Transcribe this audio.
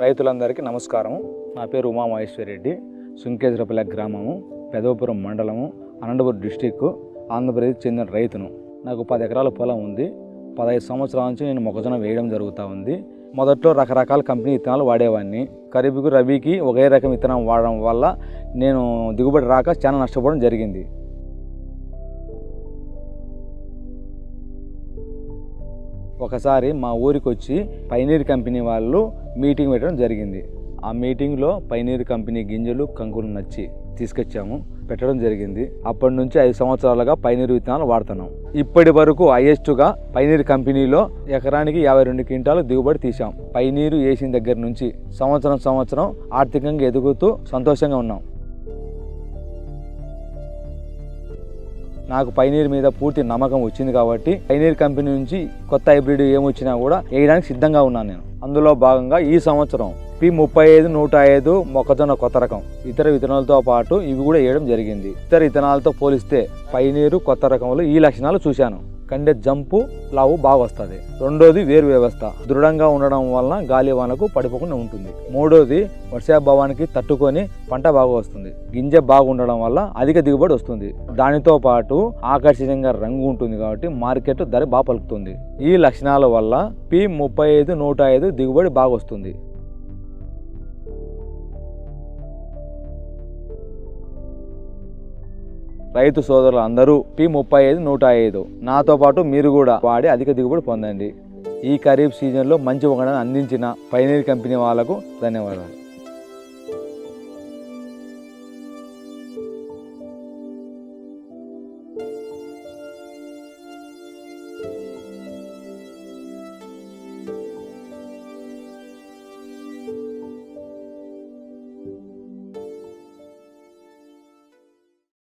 రైతులందరికీ నమస్కారం నా పేరు ఉమా మహేశ్వరరెడ్డి సుంకేశ్వరపల్లి గ్రామము పెదవపురం మండలము అనంతపురం డిస్టిక్ ఆంధ్రప్రదేశ్ చెందిన రైతును. నాకు పది ఎకరాల పొలం ఉంది. పదహైదు సంవత్సరాల నుంచి నేను మొక్కజొన్న వేయడం జరుగుతూ ఉంది. మొదట్లో రకరకాల కంపెనీ విత్తనాలు వాడేవాడిని ఖరీఫ్కు రబీకి ఒకే రకం విత్తనం వాడడం వల్ల నేను దిగుబడి రాక చాలా నష్టపోవడం జరిగింది. ఒకసారి మా ఊరికి వచ్చి పైనీర్ కంపెనీ వాళ్ళు మీటింగ్ పెట్టడం జరిగింది. ఆ మీటింగ్లో పైనీర్ కంపెనీ గింజలు కంకులు నచ్చి తీసుకొచ్చాము. పెట్టడం జరిగింది. అప్పటి నుంచి ఐదు సంవత్సరాలుగా పైనీర్ విత్తనాలు వాడుతున్నాం. ఇప్పటి వరకు హైయెస్ట్గా పైనీర్ కంపెనీలో ఎకరానికి యాభై రెండు క్వింటాలు దిగుబడి తీసాం పైనీరు వేసిన దగ్గర నుంచి సంవత్సరం సంవత్సరం ఆర్థికంగా ఎదుగుతూ సంతోషంగా ఉన్నాం. నాకు పైనీర్ మీద పూర్తి నమ్మకం వచ్చింది కాబట్టి పైనీర్ కంపెనీ నుంచి కొత్త హైబ్రిడ్ ఏమొచ్చినా కూడా వేయడానికి సిద్ధంగా ఉన్నాను నేను. అందులో భాగంగా ఈ సంవత్సరం పి ముప్పై ఐదు నూట ఐదు మొక్కజొన్న కొత్త రకం ఇతర విత్తనాలతో పాటు ఇవి కూడా వేయడం జరిగింది. ఇతర విత్తనాలతో పోలిస్తే పైనీరు కొత్త రకంలో ఈ లక్షణాలు చూశాను. కండె జంపు లావు బాగా వస్తుంది. రెండోది వేరు వ్యవస్థ. దృఢంగా ఉండడం వలన గాలి వానకు పడిపోకుండా ఉంటుంది. మూడోది వర్షాభావానికి తట్టుకొని పంట బాగా వస్తుంది. గింజ బాగుండడం వల్ల అధిక దిగుబడి వస్తుంది. దానితో పాటు ఆకర్షణీయంగా రంగు ఉంటుంది కాబట్టి మార్కెట్ ధర బాగా పలుకుతుంది. ఈ లక్షణాల వల్ల పి ముప్పై ఐదు నూట ఐదు దిగుబడి బాగా వస్తుంది. రైతు సోదరులు అందరూ పి ముప్పై ఐదు నూట ఐదు. నాతో పాటు మీరు కూడా వాడి అధిక దిగుబడి పొందండి. ఈ ఖరీఫ్ సీజన్లో మంచి ఒకడని అందించిన పైనీర్ కంపెనీ వాళ్ళకు ధన్యవాదాలు.